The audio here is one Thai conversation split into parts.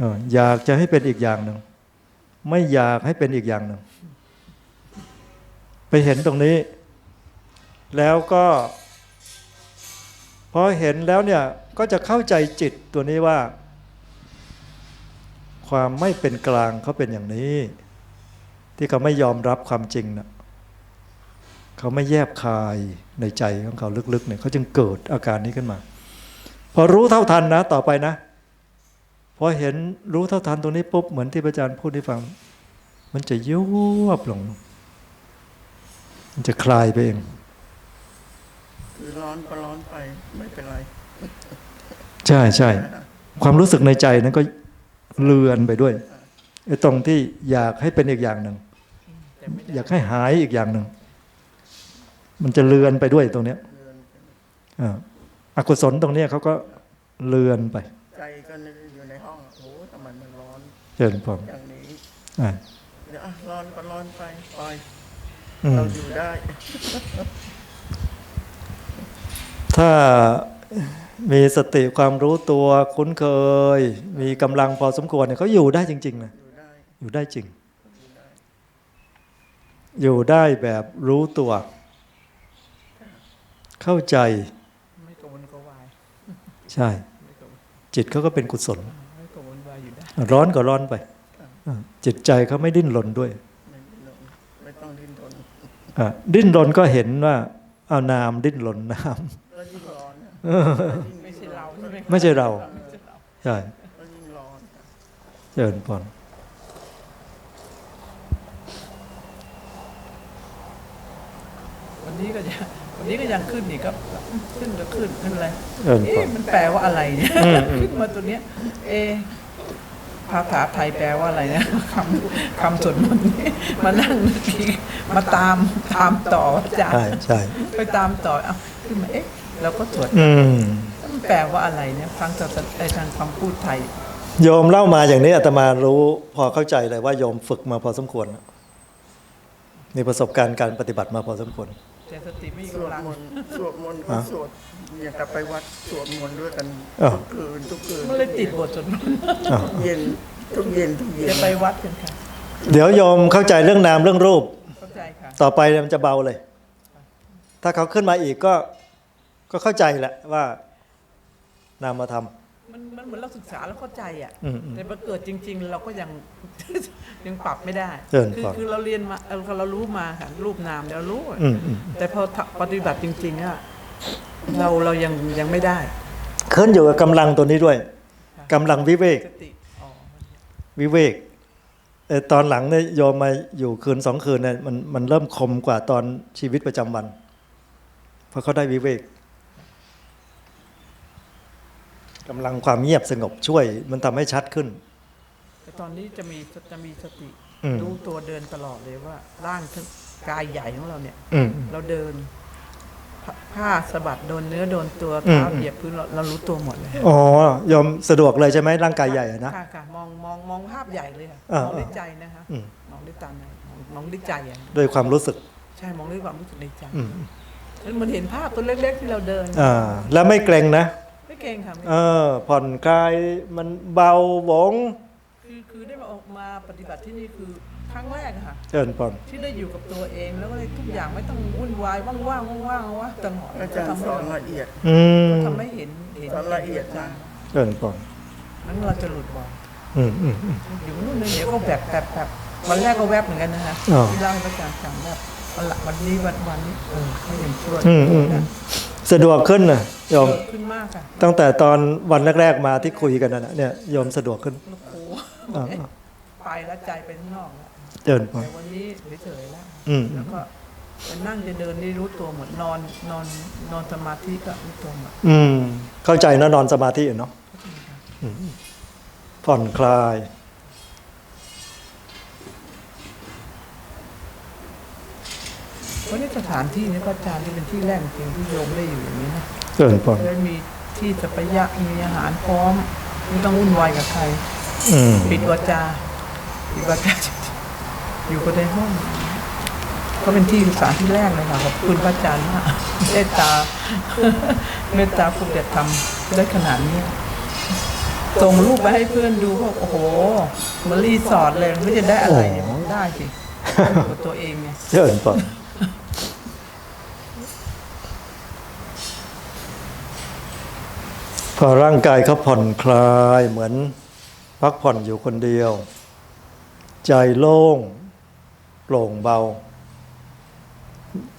อออยากจะให้เป็นอีกอย่างหนึ่งไม่อยากให้เป็นอีกอย่างหนึ่งไปเห็นตรงนี้ แล้วก็พอเห็นแล้วเนี่ยก็จะเข้าใจจิตตัวนี้ว่า ความไม่เป็นกลางเขาเป็นอย่างนี้ ที่เขาไม่ยอมรับความจริงนะเขาไม่แยบคายในใจของเขาลึกๆเนี่ยเขาจึงเกิดอาการนี้ขึ้นมา พอรู้เท่าทันนะ ต่อไปนะ พอเห็นรู้เท่าทันตรงนี้ปุ๊บเหมือนที่พระอาจารย์พูดให้ฟัง มันจะยุบลง มันจะคลายไปเองคือร้อนก็ร้อนไปไม่เป็นไร ใช่ใช่ความรู้สึกในใจนั้นก็เลือนไปด้วยไอ้ตรงที่อยากให้เป็นอีกอย่างหนึ่งแต่ไม่ได้อยากให้หายอีกอย่างหนึ่งมันจะเลือนไปด้วยตรงเนี้ยเรือนอ่าอกุศลตรงเนี้ยเขาก็เลือนไป ใจก็อยู่ในห้องโอ้โหทำไมมัน ร้อนเชิญผมอย่างนี้อ่าเดี๋ยวอะร้อนก็ร้อนไปปล่อยอืเรามอยู่ได้ ถ้ามีสติความรู้ตัวคุ้นเคย มีกำลังพอสมควรเนี่ยเขาอยู่ได้จริง ๆ นะ อยู่ได้อยู่ได้จริง อยู่ได้แบบรู้ตัว เข้าใจไม่กระวนกระวายใช่ไม่กระวนจิตเขาก็เป็นกุศลไม่ก ระวนกระวายอยู่ได้ร้อนก็ร้อนไปอ่าจิตใจเขาไม่ดิ้นรนด้วยไม่ดิ้นรนไม่ต้องดิ้นรนอ่าดิ้นรนก็เห็นว่าเอานามดิ้นรนนามแล้วยิ่งร้อนอะเออยิ่งไม่ใช่เราใช่ไหมไม่ใช่เราใช่แล้วยิ่งร้อนเจริญพรวันนี้ก็จะวันนี้ก็ยังขึ้นอีกครับ ขึ้นก็ขึ้นขึ้นอะไรเจริญพเอ๊ะรมันแปลว่าอะไรเนี่ยอืมอืมขึ้นมาตัวเนี้ย เอ๊ะ ภาษาไทยแปลว่าอะไรนะคำคำสวดมนต์นี่มานั่งนึกทีมาตามตามต่ออาจารใช่ย์ใช่ไปตามต่อเอาขึ้นมาเอ๊ะเราก็สวดอืมมันแปลว่าอะไรเนี่ยฟังจากไอ้ทางคำพูดไทย โยมเล่ามาอย่างนี้อาตมารู้พอเข้าใจเลยว่าโยมฝึกมาพอสมควรมีประสบการณ์การปฏิบัติมาพอสมควรแต่สติไม่มีสวดกำลังมนต์สวดมนต์ก็ฮะสวด อย่างกับไปวัดสวดมนต์ด้วยกันอ้าว ทุกคืนทุกคืนมันเลยติดบทสวดมนต์อ้าวเย็นทุกเย็นทุกเย็นจะไปวัดกันค่ะ เดี๋ยวโยมเข้าใจเรื่องนามเรื่องรูป เข้าใจค่ะ ต่อไปมันจะเบาเลย ถ้าเขาขึ้นมาอีกก็ก็เข้าใจแหละว่านามธรรม มันมันเหมือนเราศึกษาแล้วเข้าใจอะ อืมอืมแต่พอเกิดจริง ๆ เราก็ยัง ยังปรับไม่ได้เชิญคือครับคือเราเรียนมาเออเรารู้มาค่ะรูปนามเรารู้อะอืมอืมแต่พอทำปฏิบัติจริงๆอะ เราเรายังยังไม่ได้ขึ้นอยู่กับกำลังตัวนี้ด้วยกำลังวิเวกสติอ๋อวิเวกเอ่อตอนหลังเนี่ยโยมมาอยู่คืนสองคืนเนี่ยมันมันเริ่มคมกว่าตอนชีวิตประจำวัน เพราะเขาได้วิเวกกำลังความเงียบสงบช่วย มันทำให้ชัดขึ้น แต่ตอนนี้จะมีจะมีสติอืม รู้ตัวเดินตลอดเลยว่าร่างทั้งกายใหญ่ของเราเนี่ย อืม เราเดิน ผผ้าสะบัดโดนเนื้อโดนตัวอืมเท้าเหยียบพื้นเราเรารู้ตัวหมดเลยอ๋อโยมสะดวกเลยใช่ไหมร่างกายใหญ่อะนะ ค่ะค่ะมองมองมองภาพใหญ่เลยค่ะอ่ามองด้วยใจนะคะอืม มองด้วยตาในมองมองด้วยใจอะด้วยความรู้สึกใช่มองด้วยความรู้สึกในใจอืมมันเหมือนเห็นภาพตัวเล็กๆที่เราเดินอ่าแล้วไม่เกรงนะ ไม่เก่งค่ะไม่เออผ่อนคลายมันเบาหวงคื อคือได้มาออกมาปฏิบัติที่นี่คือครั้งแรกอะค่ะเชิญผ่อนที่ได้อยู่กับตัวเองแล้วก็เลยทุกอย่างไม่ต้องวุ่นวายว่างๆว่างๆว่างๆว่างๆตลอดอาจารย์ทำสให้อนเราละเอียดอืมทำให้เห็นเห็นสอนละเอียดนะเชิญผ่อนนั้นเราจะหลุดบ่อยอืมอืมอืม อยู่นู่นเลยเดี๋ยวก็แบบแบบแบบวันแรกก็แวบเหมือนกันนะคะอ๋อที่เล่าให้พระอาจารย์ฟังแบบวันละวันนี้วันวันนี้เออให้ยังช่วยอืมอืมอืม สะดวกขึ้นนะโยมเกิดขึ้นมากค่ะตั้งแต่ตอนวันแรกๆมาที่คุยกันนั่นนะเนี่ยโยมสะดวกขึ้นโอ้โห อ่าเอ๊ะ ไปแล้วใจไปข้างนอกแล้วเดินพอแต่วันนี้เฉยๆแล้วอืมแล้วก็จะนั่งจะเดินได้รู้ตัวหมดนอนนอนนอนสมาธิก็รู้ตัวหมดอืม เข้าใจนะนอนสมาธิเนาะอืมผ่อนคลาย เพราะนี่สถานที่นี้พระอาจารย์ที่เป็นที่แรกจริงที่โยมได้อยู่อย่างนี้นะเดินผ่อนได้มีที่สัพยะมีอาหารพร้อมไม่ต้องวุ่นวายกับใคร อืม ปิดวาจา ปิดวาจารอยู่ก็ในห้องก็เป็นที่ศึกษาที่แรกเลยค่ะขอบคุณพระอาจารย์มากเมตตาเมตตาภูเก็ตทำได้ขนาดนี้ส่งรูปไปให้เพื่อนดูเขาบอกโอ้โหมันรีสอร์ทเลยไม่จะได้อะไรเนี่ยได้สิอยู่กับตัวเองไงเชิญปอนพอร่างกายเขาผ่อนคลายเหมือนพักผ่อนอยู่คนเดียว ใจโล่งโปร่งเบา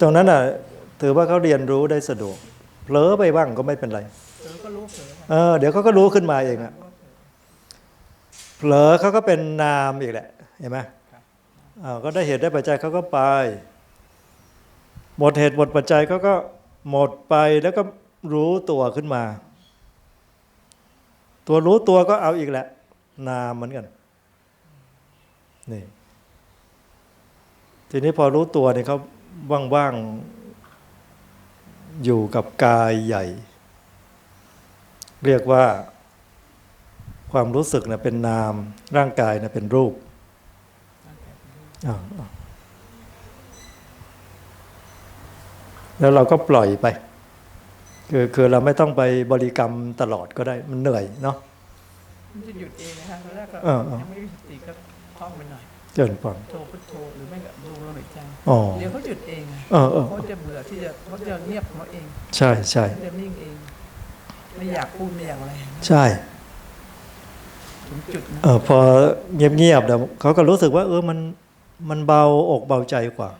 ตรงนั้นอะถือว่าเขาเรียนรู้ได้สะดวกเผลอไปบ้างก็ไม่เป็นไรเออก็รู้เผลอเออเดี๋ยวเขาก็รู้ขึ้นมาเองอะเผลอเขาก็เป็นนามอีกแหละเห็นไหมอ่าก็ได้เหตุได้ปัจจัยเขาก็ไป หมดเหตุหมดปัจจัยเขาก็หมดไปแล้วก็รู้ตัวขึ้นมา ตัวรู้ตัวก็เอาอีกแหละ นามเหมือนกัน นี่ทีนี้พอรู้ตัวเนี่ยเขาว่างๆ อยู่กับกายใหญ่ เรียกว่าความรู้สึกนะเป็นนาม ร่างกายนะเป็นรูปอ่าอ่าแล้วเราก็ปล่อยไป คือคือเราไม่ต้องไปบริกรรมตลอดก็ได้มันเหนื่อยเนาะมันจะหยุดเองนะคะตอนแรกก็เออเออยังไม่มีสติก็ ท่องไปหน่อยเจินปอนโทรพุทโทรหรือไม่ก็ดูลมหายใจอ๋อเดี๋ยวเขาหยุดเองอะเออเออเขาจะเบื่อที่จะเขาจะเงียบของเขาเอง ใช่ใช่เขาจะนิ่งเอง ไม่อยากพูดไม่อยากอะไร ใช่ถึงจุดนะเออพอเงียบๆเดี๋ยวเขาก็รู้สึกว่า เออมันมันเบาอกเบาใจกว่า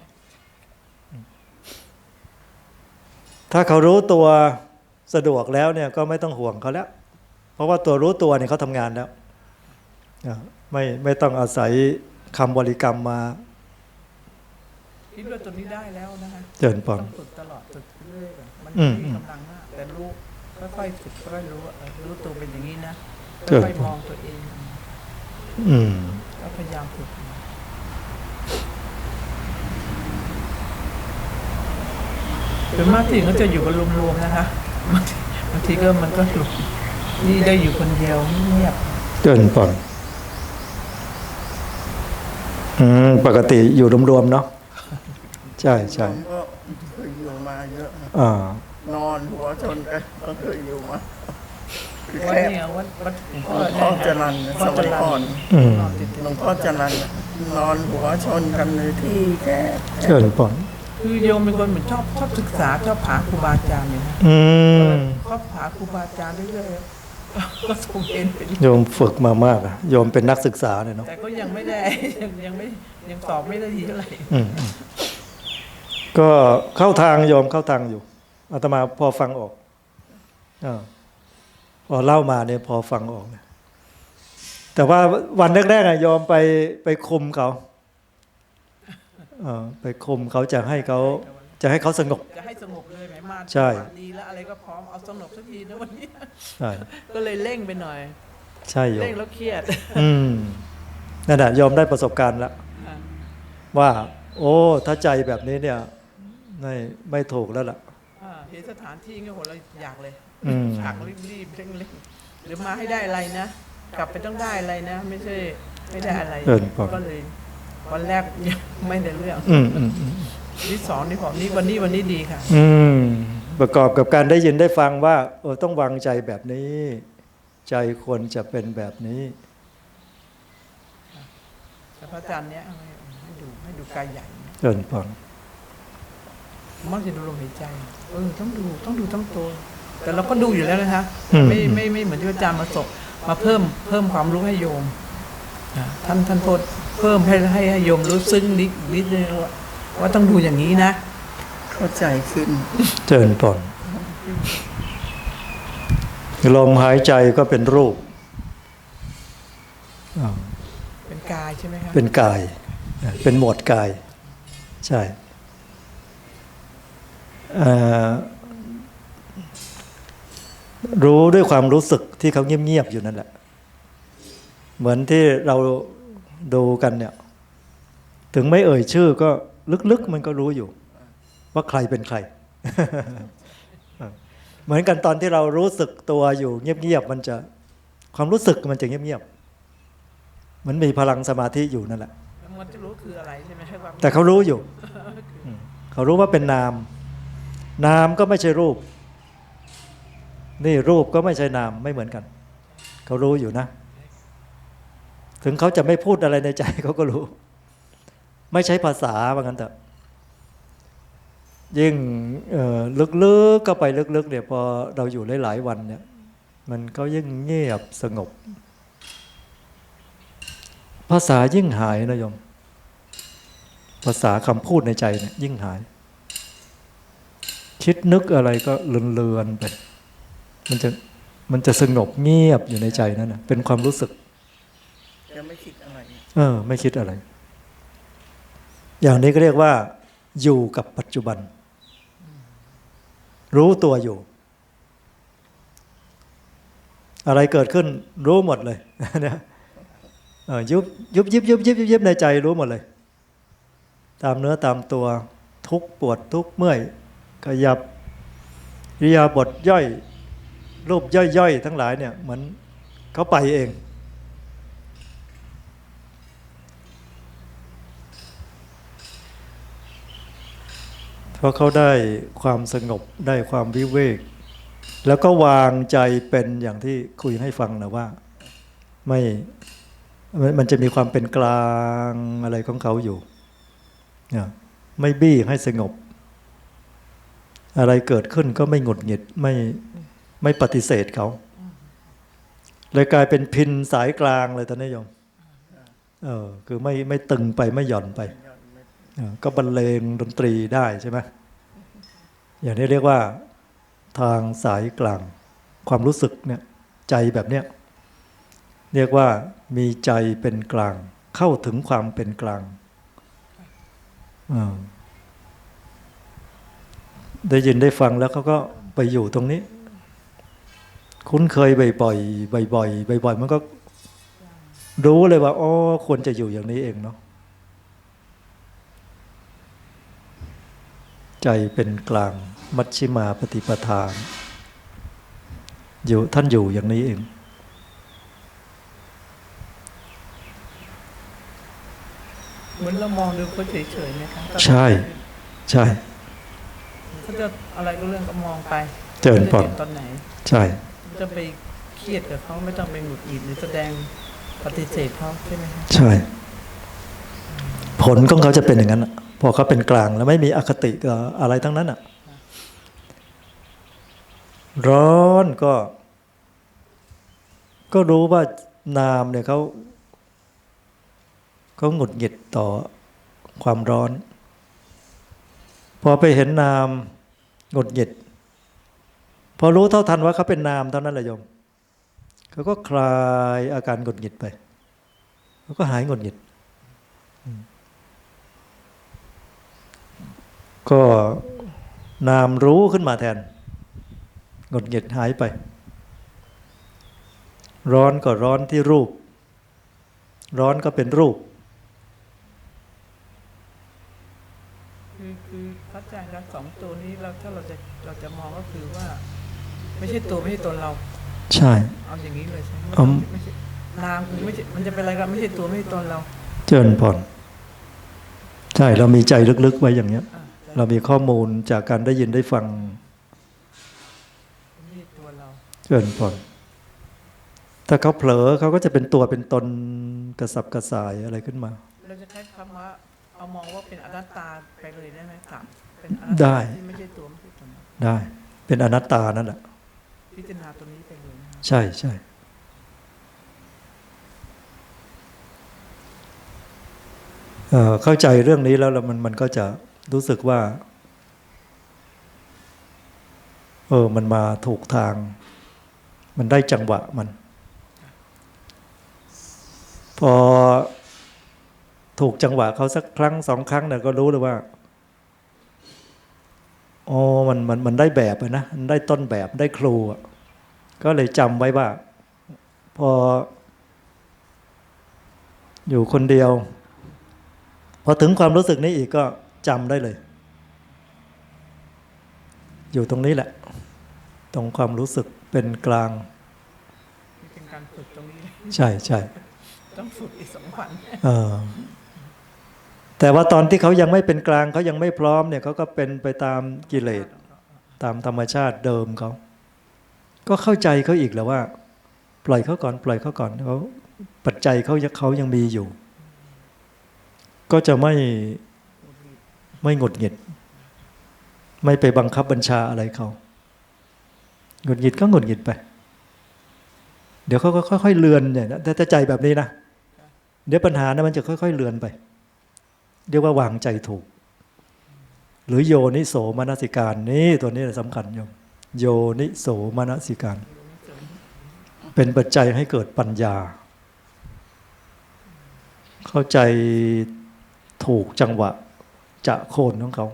ถ้าเขารู้ตัวสะดวกแล้วเนี่ยก็ไม่ต้องห่วงเขาแล้ว เพราะว่าตัวรู้ตัวเนี่ยเขาทำงานแล้วอะ ไม่ไม่ต้องอาศัยคำบริกรรมมาคิดว่าตัวนี้ได้แล้วนะคะเจริญพรต้องฝึกตลอดฝึกเรื่อยๆแบบมันอืมมีกำลังมากแต่รู้ค่อยๆฝึกค่อยๆรู้ว่าเออรู้ตัวเป็นอย่างนี้นะเกิดค่อยๆมองตัวเองอืมก็พยายามฝึกส่วนมากที่เขาจะอยู่กันรวมๆนะคะบางทีบางทีก็มันก็หลุดนี่ได้อยู่คนเดียวเงียบเจริญพร อืมปกติอยู่รวมๆเนาะใช่ใช่ผมก็เคยอยู่มาเยอะนะอ่านอนหัวชนกันก็เคยอยู่มาคือวัดแค่เนี่ยวัดวัดหลวงหพ่อลวงพ่อจรันพ่อสจมัยรัญก่อนอืมนอนติดหลวงพ่อจรันนอนหัวชนกันในที่แค่เจริญพรๆคือโยมเป็นคนเหมือนชอบชอบศึกษาชอบหาครูบาอาจารย์เนี่ยนะอืมชอบหาครูบาอาจารย์เรื่อยๆ ก็ทรงเห็นเป็นโยมฝึกมามากอะโยมเป็นนักศึกษาเนี่ยเนาะแต่ก็ยังไม่ได้ยังยังไม่ยังตอบไม่ได้ทีเท่าไหร่อืมอืมก็เข้าทางโยมเข้าทางอยู่อาตมาพอฟังออกอาพอเล่ามาเนี่ยพอฟังออกเนี่ยแต่ว่าวันแรกๆอะโยมไปไปคุมเขาเออไปคุมเขาจะให้เขา จะให้เขาสงบ จะให้สงบเลยไหมมาใช่จังหวะดีแล้วอะไรก็พร้อมเอาสงบสักทีนะวันนี้ ใช่ก็เลยเร่งไปหน่อย ใช่โยเร่งมแล้วเครียดอืมนั่นแหะโยมได้ประสบการณ์แล้วอะว่า โอ้ถ้าใจแบบนี้เนี่ยไม่ไม่ถูกแล้วล่ะ อ่าเห็นสถานที่ก็โหเราอยากเลยอืมฉากรีบๆเร่งๆหรือมาให้ได้อะไรนะ กลับไปต้องได้อะไรนะ ไม่ใช่ไม่ได้อะไรเอินพอ ก็เลยวันแรกยังไม่ได้เรื่อง อืมอืมอืม ที่สองนี่ผมนี่วันนี้วันนี้ดีค่ะ อืม ประกอบกับการได้ยินได้ฟังว่าเออต้องวางใจแบบนี้ ใจควรจะเป็นแบบนี้แต่พระอาจารย์เนี้ยเอาให้ให้ดูให้ดูกายใหญ่เอินพรมักจะดูลมหายใจ เออ ต้องดูต้องดูต้องตัว แต่เราก็ดูอยู่แล้วนะคะอืมไม่ไม่ไม่เหมือนที่อาจารย์มาสบมาเพิ่มเพิ่มความรู้ให้โยมอ่าท่านท่านโพดเพิ่มให้ให้ให้โยมรู้ซึ้งนิดนิดนึงว่า ว่าต้องดูอย่างนี้นะ เข้าใจขึ้น เจิญพรลมหายใจก็เป็นรูปอ่าเป็นกายใช่ไหมคะเป็นกาย เป็นหมวดกาย ใช่เอ่อรู้ด้วยความรู้สึกที่เขาเงียบๆอยู่นั่นแหละ เหมือนที่เราดูกันเนี่ย ถึงไม่เอ่ยชื่อก็ ลึกๆมันก็รู้อยู่ ว่าใครเป็นใคร เหมือนกันตอนที่เรารู้สึกตัวอยู่ เงียบๆมันจะความรู้สึกมันจะเงียบๆมันมีพลังสมาธิอยู่นั่นแหละมันจะรู้คืออะไรใช่ไหมให้ความแต่เขารู้อยู่อืมเขารู้ว่าเป็นนาม นามก็ไม่ใช่รูป นี่รูปก็ไม่ใช่นามไม่เหมือนกัน เขารู้อยู่นะ ถึงเขาจะไม่พูดอะไรในใจเขาก็รู้ ไม่ใช้ภาษาว่างั้นแต่ยิ่งเอ่อลึกๆก็ไปลึกๆเนี่ยพอเราอยู่หลายๆวันเนี่ย มันก็ยิ่งเงียบสงบ ภาษายิ่งหายนะโยม ภาษาคำพูดในใจเนี่ยยิ่งหาย คิดนึกอะไรก็เลือนๆไป มันจะมันจะสงบเงียบอยู่ในใจนั่นนะเป็นความรู้สึกจะไม่คิดอะไร เออ ไม่คิดอะไร อย่างนี้ก็เรียกว่า อยู่กับปัจจุบัน รู้ตัวอยู่ อะไรเกิดขึ้นรู้หมดเลยนี่ยเออยุบยุบยิบยุบยิบยิบในใจรู้หมดเลย ตามเนื้อตามตัวทุกปวดทุกเมื่อยขยับริยาบถย่อย รูปย่อยๆ ทั้งหลายเนี่ยเหมือนเขาไปเอง เพราะเขาได้ความสงบได้ความวิเวก แล้วก็วางใจเป็นอย่างที่คุยให้ฟังนะว่า ไม่มันจะมีความเป็นกลางอะไรของเขาอยู่เนี่ยไม่บี้ให้สงบ อะไรเกิดขึ้นก็ไม่หงุดหงิดไม่ไม่ปฏิเสธเขาเลยกลายเป็นพินสายกลางเลยตอนนี้โยมเออคือไม่ไม่ตึงไปไม่หย่อนไป ก็บรรเลงดนตรีได้ใช่ไหมอย่างนี้เรียกว่าทางสายกลางความรู้สึกเนี่ยใจแบบเนี้ยเรียกว่ามีใจเป็นกลาง เข้าถึงความเป็นกลางได้ยินได้ฟังแล้วเขาก็ไปอยู่ตรงนี้ คุ้นเคยบ่อยๆบ่อยๆบ่อยๆมันก็รู้เลยว่าอ๋อควรจะอยู่อย่างนี้เองเนาะ ใจเป็นกลางมัชชิมาปฏิปทาอยู่ท่านอยู่อย่างนี้เอง เหมือนเรามองดูเขาเฉยๆนะคะใช่ ใช่เขาจะอะไรก็เรื่องก็มองไปเจริญพรไม่ได้ห็นตอนไหน ใช่ไม่ต้องไปเครียดกับเขาไม่ต้องไปหงุดหงิดหรือแสดงปฏิเสธเขาใช่ไหมคะใช่ ผลของเขาจะเป็นอย่างนั้นน่ะ พอเขาเป็นกลางแล้วไม่มีอคติอะไรทั้งนั้นอะ ร้อนก็ ก็รู้ว่านามเนี่ยเขาเขาหงุดหงิดต่อความร้อน พอไปเห็นนามหงุดหงิด พอรู้เท่าทันว่าเขาเป็นนามเท่านั้นแหละโยมเขาก็คลายอาการหงุดหงิดไปเขาก็หายหงุดหงิดอืม ก็นามรู้ขึ้นมาแทนหงุดหงิดหายไป ร้อนก็ร้อนที่รูป ร้อนก็เป็นรูปคือคือพระอาจารย์ครับสองตัวนี้เราถ้าเราจะเราจะมองก็คือว่า ไม่ใช่ตัวไม่ใช่ตนเรา ใช่ เอาอย่างนี้เลยใช่ไหมอืมไม่ใช่นามคือไม่ใช่มันจะเป็นอะไรกันไม่ใช่ตัวไม่ใช่ตนเรา เจริญพรใช่เรามีใจลึกๆไว้อย่างเนี้ยอ่า เรามีข้อมูลจากการได้ยินได้ฟังไม่ใช่ตัวเราเจริญพรถ้าเขาเผลอเขาก็จะเป็นตัวเป็นตนกระสับกระส่ายอะไรขึ้นมา เราจะใช้คำว่าเอามองว่าเป็นอนัตตาไปเลยได้ไหมครับเป็นอนัตได้ตาที่ไม่ใช่ตัวไม่ใช่ตนเราได้ เป็นอนัตตานั่นแหละพิจารณาตัวนี้ไปเลยนะครับใช่ใช่เอ่อเข้าใจเรื่องนี้แล้วแล้วมันมันก็จะ รู้สึกว่า เออ มันมาถูกทาง มันได้จังหวะมัน พอถูกจังหวะเขาสักครั้งสองครั้งเนี่ยก็รู้เลยว่าโอ๋อมันมันมันได้แบบนะมันได้ต้นแบบได้ครูก็เลยจำไว้ว่า พอ อยู่คนเดียว พอถึงความรู้สึกนี้อีกก็ จำได้เลย อยู่ตรงนี้แหละ ตรงความรู้สึกเป็นกลางนี่เป็นการฝึกตรงนี้ใช่ใช่ต้องฝึกอีกสองวันเออแต่ว่าตอนที่เขายังไม่เป็นกลางเขายังไม่พร้อมเนี่ยเขาก็เป็นไปตามกิเลสตามธรรมชาติเดิมเขาก็เข้าใจเขาอีกแหล้วว่า ปล่อยเขาก่อน ปล่อยเขาก่อนเขาปัจจัยเขายังเขายังมีอยู่ ก็จะไม่ ไม่หงุดหงิด ไม่ไปบังคับบัญชาอะไรเขาหงุดหงิดก็หงุดหงิดไป เดี๋ยวเขาก็ค่อยๆเลือนเนี่ยนะแต่ถ้าใจแบบนี้นะเดี๋ยวปัญหานะมันจะค่อย ๆเลือนไป เรียกว่าวางใจถูก หรือโยนิโสมนสิการนี่ตัวนี้สำคัญโยมโยนิโสมนสิการ เป็นปัจจัยให้เกิดปัญญา เข้าใจถูกจังหวะ จะโคนของเขา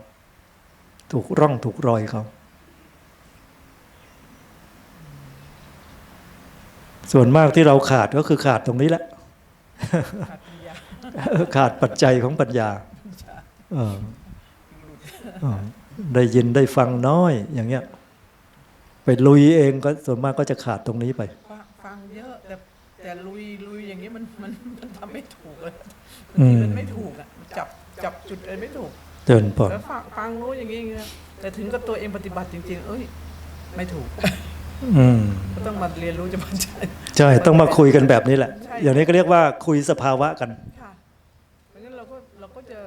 ถูกร่องถูกรอยเขา ส่วนมากที่เราขาดก็คือขาดตรงนี้แหละขัดปัญญาขาดปัจจัยของปัญญาเออเออได้ยินได้ฟังน้อยอย่างเงี้ย ไปลุยเองก็ส่วนมากก็จะขาดตรงนี้ไป ฟังฟังเยอะแต่แต่ลุยลุยอย่างนี้มันมันมันทำไม่ถูกเลยอืมมันไม่ถูกอะจับจับจุดอะไรไม่ถูก เดินปอนแล้วฟังฟังรู้อย่างนี้อย่างนี้แต่ถึงกับตัวเองปฏิบัติจริง ๆ เอ้ย ไม่ถูกอืมก็ต้องมาเรียนรู้จะมาใช้ใช่ต้องมาคุยกันแบบนี้แหละใช่อย่างนี้ก็เรียกว่าคุยสภาวะกันค่ะเพราะงั้นเราก็เราก็จะ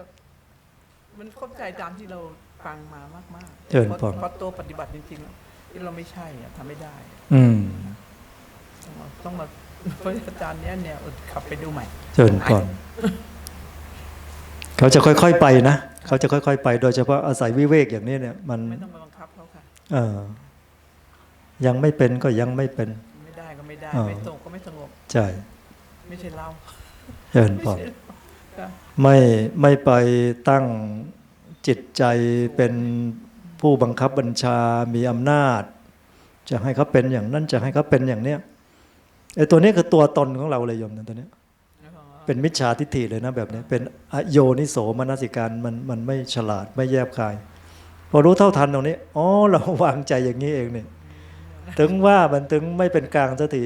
มันเข้าใจตามที่เราฟังมามากๆเชิญพอพรพอตัวปฏิบัติจริงๆแล้วที่เราไม่ใช่อะทำไม่ได้ อืมต้องมาต้องมาเพราะอาจารย์เนี้ยเนี่ยอดขับไปดูใหม่เชิญก่อนเขาจะค่อยๆไปนะ เขาจะค่อย ๆ ไป โดยเฉพาะอาศัยวิเวกอย่างนี้เนี่ย มันไม่ต้องไปบังคับเขาค่ะเออยังไม่เป็นก็ยังไม่เป็น ไม่ได้ก็ไม่ได้อ่าไม่สงบก็ไม่สงบใช่ไม่ใช่เราเชิญไม่พรใช่ค่ะไม่ไม่ไปตั้งจิตใจเป็นผู้บังคับบัญชา มีอำนาจ จะให้เขาเป็นอย่างนั้นจะให้เขาเป็นอย่างเนี้ยไอ้ตัวนี้คือตัวตนของเราเลยโยมนะตัวเนี้ย เป็นมิจฉาทิฏฐิเลยนะแบบนี้ เป็นอโยนิโสมนสิการมันมันไม่ฉลาดไม่แยบคาย พอรู้เท่าทันตรงนี้อ๋อเราวางใจอย่างนี้เองเนี่ยถึงว่ามันถึงไม่เป็นกลางสักที